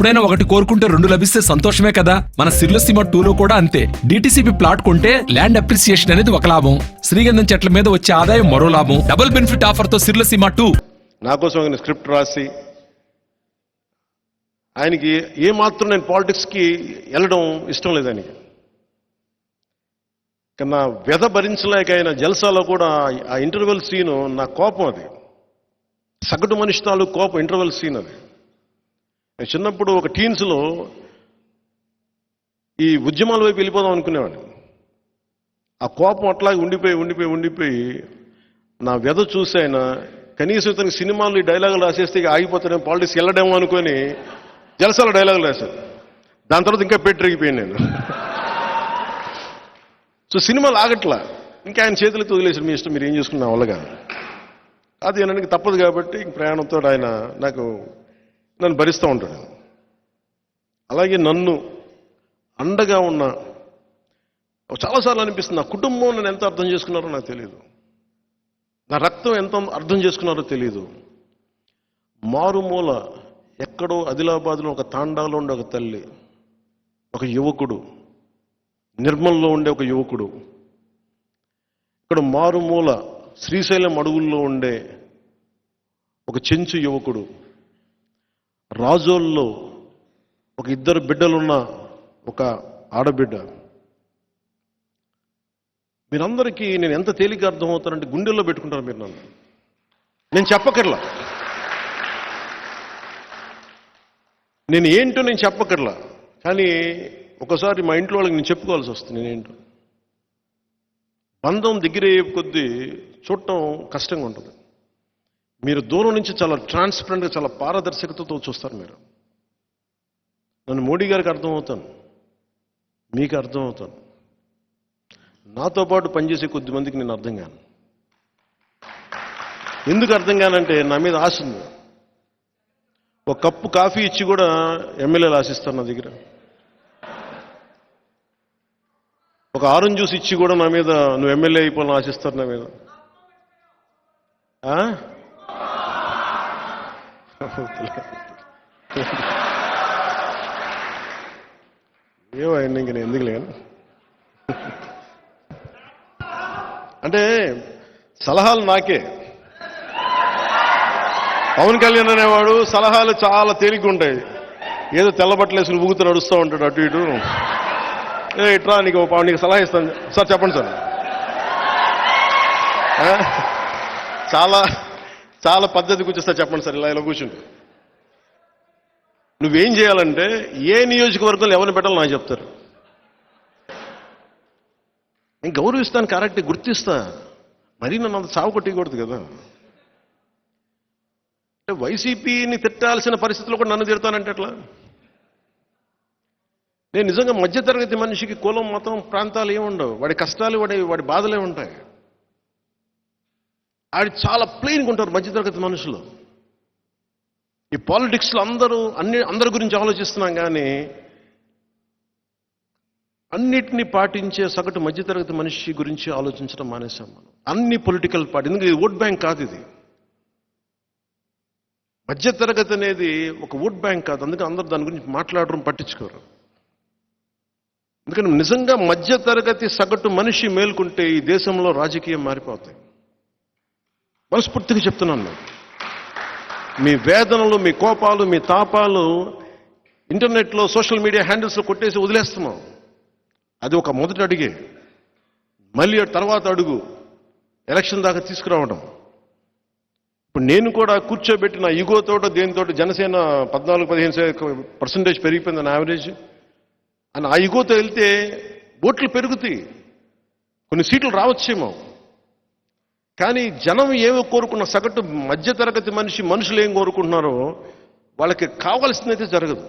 ఎప్పుడైనా ఒకటి కోరుకుంటే రెండు లభిస్తే సంతోషమే కదా. మన సిర్లసీమ టూలో కూడా అంతే. డిటిసిపి ప్లాట్ కొంటే ల్యాండ్ అప్రిసియేషన్ అనేది ఒక లాభం. శ్రీగంధం చెట్ల మీద వచ్చే ఆదాయం మరో లాభం. డబుల్ బెనిఫిట్ ఆఫర్తో సిర్లసీమ టూ. నా కోసం స్క్రిప్ట్ రాసి ఆయనకి ఏమాత్రం నేను పాలిటిక్స్కి వెళ్ళడం ఇష్టం లేదు ఆయనకి. కన్నా నా వ్యధ భరించలేక ఆయన జల్సాలో కూడా ఆ ఇంటర్వెల్ సీను నా కోపం అది. సగటు మనిషి తాలూకు కోపం ఇంటర్వెల్ సీన్ అది చిన్నప్పుడు ఒక టీన్స్లో ఈ ఉద్యమాల వైపు వెళ్ళిపోదాం అనుకునేవాడిని. ఆ కోపం అట్లాగే ఉండిపోయి ఉండిపోయి ఉండిపోయి నా వ్యధ చూసి ఆయన కనీసం ఇతనికి సినిమాలు ఈ డైలాగులు రాసేస్తే ఆగిపోతానే ఆగిపోతాడేమో పాలిటిక్స్ వెళ్ళడేమో అనుకొని జలసాల డైలాగులు రాశారు దాని తర్వాత ఇంకా పెట్టిరిగిపోయాను నేను. సో సినిమాలు ఆగట్లా. ఇంకా ఆయన చేతులకి వదిలేసారు మీ ఇష్టం మీరు ఏం చేసుకున్నా వాళ్ళగా అది ఆయనకి తప్పదు కాబట్టి ఇంక ప్రయాణంతో ఆయన నాకు నన్ను భరిస్తూ ఉంటాడు. అలాగే నన్ను అండగా ఉన్న చాలాసార్లు అనిపిస్తుంది నా కుటుంబం నన్ను ఎంత అర్థం చేసుకున్నారో నాకు తెలియదు నా రక్తం ఎంత అర్థం చేసుకున్నారో తెలియదు మారుమూల ఎక్కడో ఆదిలాబాద్లో ఒక తాండాలో ఉండే ఒక తల్లి ఒక యువకుడు నిర్మల్లో ఉండే ఒక యువకుడు ఇక్కడ మారుమూల శ్రీశైలం అడుగుల్లో ఉండే ఒక చెంచు యువకుడు రాజోల్లో ఒక ఇద్దరు బిడ్డలున్న ఒక ఆడబిడ్డ. మీరందరికీ నేను ఎంత తేలిక అర్థమవుతానంటే గుండెల్లో పెట్టుకుంటారు మీరు నన్ను. నేను చెప్పకర్లా నేను ఏంటో నేను చెప్పకర్లా కానీ ఒకసారి మా ఇంట్లో వాళ్ళకి నేను చెప్పుకోవాల్సి వస్తుంది నేనేంటో. బంధం దగ్గరయ్యే కొద్దీ చూడటం కష్టంగా ఉంటుంది. మీరు దూరం నుంచి చాలా ట్రాన్స్పరెంట్గా చాలా పారదర్శకతతో చూస్తారు మీరు. నన్ను మోడీ గారికి అర్థమవుతాను. మీకు అర్థమవుతాను. నాతో పాటు పనిచేసే కొద్ది మందికి నేను అర్థం కాను. ఎందుకు అర్థం కానంటే నా మీద ఆశ ఉంది. ఒక కప్పు కాఫీ ఇచ్చి కూడా ఎమ్మెల్యేలు ఆశిస్తారు నా దగ్గర. ఒక ఆరెంజ్ జ్యూస్ ఇచ్చి కూడా నా మీద నువ్వు ఎమ్మెల్యే అయిపోవాలని ఆశిస్తారు నా మీద. ఆ? ఇంక నేను ఎందుకు లేను అంటే సలహాలు నాకే. పవన్ కళ్యాణ్ అనేవాడు సలహాలు చాలా తేలిగ్గా ఉంటాయి. ఏదో తెల్లబట్టలేసుకుని ఊగుతూ నడుస్తూ ఉంటాడు అటు ఇటు. ఏ ఇట్రా నీకు ఓ నీకు సలహా ఇస్తాను. సార్ చెప్పండి సార్. చాలా చాలా పద్ధతి కూర్చొస్తా చెప్పండి సార్ ఇలా ఇలా కూర్చుంటే. నువ్వేం చేయాలంటే ఏ నియోజకవర్గంలో ఎవరిని పెట్టాలో నాకు చెప్తారు. నేను గౌరవిస్తాను కరెక్ట్ గుర్తిస్తా. మరీ నన్ను అంత చావు కొట్టకూడదు కదా. అంటే వైసీపీని తిట్టాల్సిన పరిస్థితిలో కూడా నన్ను తిడతానంటే ఎట్లా? నేను నిజంగా మధ్యతరగతి మనిషికి కులం మతం ప్రాంతాలు ఏముండవు. వాడి కష్టాలు వాడి వాడి బాధలే ఉంటాయి. ఆవిడ చాలా ప్లెయిన్గా ఉంటారు మధ్యతరగతి మనుషులు. ఈ పాలిటిక్స్లో అందరూ అన్ని అందరి గురించి ఆలోచిస్తున్నాం కానీ అన్నిటినీ పాటించే సగటు మధ్యతరగతి మనిషి గురించి ఆలోచించడం మానేశాం మనం. అన్ని పొలిటికల్ పార్టీ ఎందుకంటే ఇది ఓట్ బ్యాంక్ కాదు ఇది. మధ్యతరగతి అనేది ఒక ఓట్ బ్యాంక్ కాదు అందుకని అందరూ దాని గురించి మాట్లాడడం పట్టించుకోరు. ఎందుకంటే నిజంగా మధ్యతరగతి సగటు మనిషి మేల్కొంటే ఈ దేశంలో రాజకీయం మారిపోతాయి. మనస్ఫూర్తిగా చెప్తున్నాను నేను. మీ వేదనలు మీ కోపాలు మీ తాపాలు ఇంటర్నెట్లో సోషల్ మీడియా హ్యాండిల్స్లో కొట్టేసి వదిలేస్తున్నాం. అది ఒక మొదటి అడిగే. మళ్ళీ తర్వాత అడుగు. ఎలక్షన్ దాకా తీసుకురావడం ఇప్పుడు నేను కూడా కూర్చోబెట్టిన ఈగోతోట దేనితో దేనితోటి జనసేన పద్నాలుగు పదిహేను పర్సంటేజ్ పెరిగిపోయింది నా యావరేజ్ అని ఆ ఈగోతో వెళ్తే ఓట్లు పెరుగుతాయి. కొన్ని సీట్లు రావచ్చేమో. కానీ జనం ఏమో కోరుకున్న సగటు మధ్యతరగతి మనిషి మనుషులు ఏం కోరుకుంటున్నారో వాళ్ళకి కావాల్సిందైతే జరగదు.